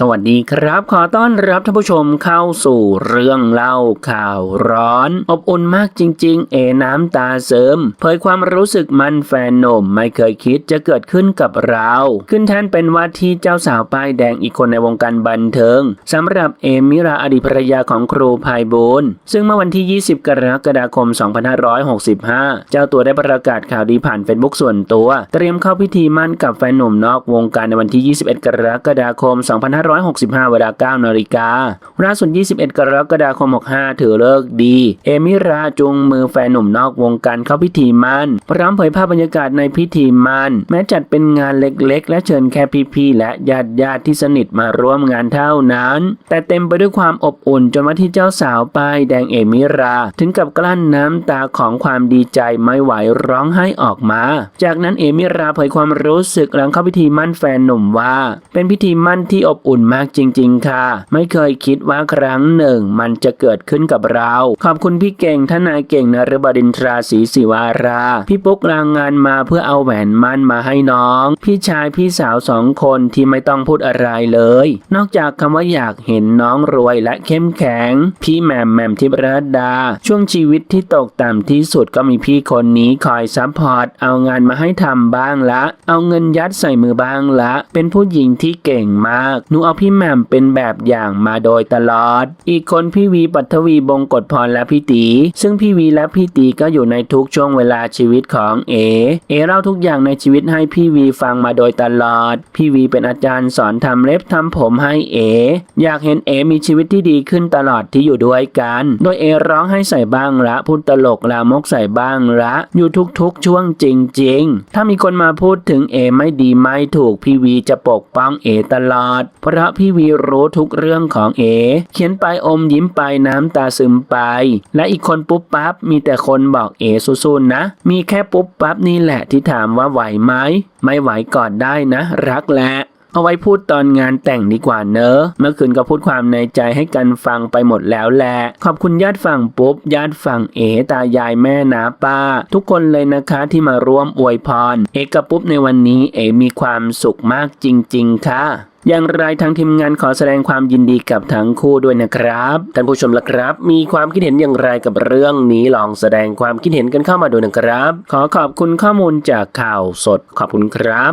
สวัสดีครับ ขอต้อนรับท่านผู้ชมเข้าสู่เรื่องเล่าข่าวร้อน อบอุ่นมากจริง ๆ เอน้ำตาเสริม เผยความรู้สึกมันแฟนหนุ่มไม่เคยคิดจะเกิดขึ้นกับเรา ขึ้นแทนเป็นว่าที่เจ้าสาวป้ายแดงอีกคนในวงการบันเทิงสำหรับเอมิราอดีตภรรยาของครูภัยบูลซึ่งเมื่อวันที่ 20 กรกฎาคม 2565 เจ้าตัวได้ประกาศข่าวดีผ่านเฟซบุ๊กส่วนตัว เตรียมเข้าพิธีมั่นกับแฟนหนุ่มนอกวงการในวันที่ 21 กรกฎาคม2565 เวลา 9 นาฬิกาล่าสุด 21 กรกฎาคม 65 ถือเลิกดี เอมิราจูงมือแฟนหนุ่มนอกวงการเข้าพิธีมั่น พร้อมเผยภาพบรรยากาศในพิธีมั่น แม้จัดเป็นงานเล็กๆ และเชิญแค่พี่ๆ และญาติญาติที่สนิทมาร่วมงานเท่านั้น แต่เต็มไปด้วยความอบอุ่นจนว่าที่เจ้าสาวป้ายแดงเอมิรา ถึงกับกลั้นน้ำตาของความดีใจไม่ไหวร้องไห้ออกมา จากนั้นเอมิราเผยความรู้สึกหลังเข้าพิธีมั่นแฟนหนุ่มว่า เป็นพิธีมั่นที่อบอุ่นมากจริง ๆ ค่ะ ไม่เคยคิดว่าครั้งหนึ่ง มันจะเกิดขึ้นกับเรา ขอบคุณพี่เก่งทนายเก่งนรบดินทราศรีศิวารา พี่ปุ๊กลางงานมาเพื่อเอาแหวนมั่นมาให้น้อง พี่ชายพี่สาวสองคนที่ไม่ต้องพูดอะไรเลย นอกจากคำว่าอยากเห็นน้องรวยและเข้มแข็ง พี่แหม่มแหม่มทิพรดา ช่วงชีวิตที่ตกต่ำที่สุดก็มีพี่คนนี้คอยซัพพอร์ตเอางานมาให้ทำบ้างละ เอาเงินยัดใส่มือบ้างละ เป็นผู้หญิงที่เก่งมากหนูเอาพี่แหม่มเป็นแบบอย่างมาโดยตลอด อีกคนพี่วีปัทวีบงกฎพรและพี่ตี ซึ่งพี่วีและพี่ตีก็อยู่ในทุกช่วงเวลาชีวิตของเอ เอเล่าทุกอย่างในชีวิตให้พี่วีฟังมาโดยตลอด พี่วีเป็นอาจารย์สอนทำเล็บทำผมให้เอ อยากเห็นเอมีชีวิตที่ดีขึ้นตลอดที่อยู่ด้วยกัน โดยเอร้องให้ใส่บ้างละพูดตลกลามกใส่บ้างละอยู่ทุกๆช่วงจริง ๆ ถ้ามีคนมาพูดถึงเอไม่ดีไม่ถูกพี่วีจะปกป้องเอตลอดเพราะพี่วีรู้ทุกเรื่องของเอ เขียนไปอมยิ้มไปน้ำตาซึมไป และอีกคนปุ๊บปั๊บมีแต่คนบอกเอสู้ๆนะ มีแค่ปุ๊บปั๊บนี่แหละที่ถามว่าไหวไหมไม่ไหวกอดได้นะ รักแหละ เอาไว้พูดตอนงานแต่งดีกว่าเนอะ เมื่อคืนก็พูดความในใจให้กันฟังไปหมดแล้วแหละ ขอบคุณญาติฝั่งปุ๊บ ญาติฝั่งเอ ตายายแม่นาป้า ทุกคนเลยนะคะที่มาร่วมอวยพร เอกับปุ๊บในวันนี้เอมีความสุขมากจริง ๆ ค่ะอย่างไรทางทีมงานขอแสดงความยินดีกับทั้งคู่ด้วยนะครับท่านผู้ชมละครับ มีความคิดเห็นอย่างไรกับเรื่องนี้ลองแสดงความคิดเห็นกันเข้ามาดูนะครับ ขอขอบคุณข้อมูลจากข่าวสดขอบคุณครับ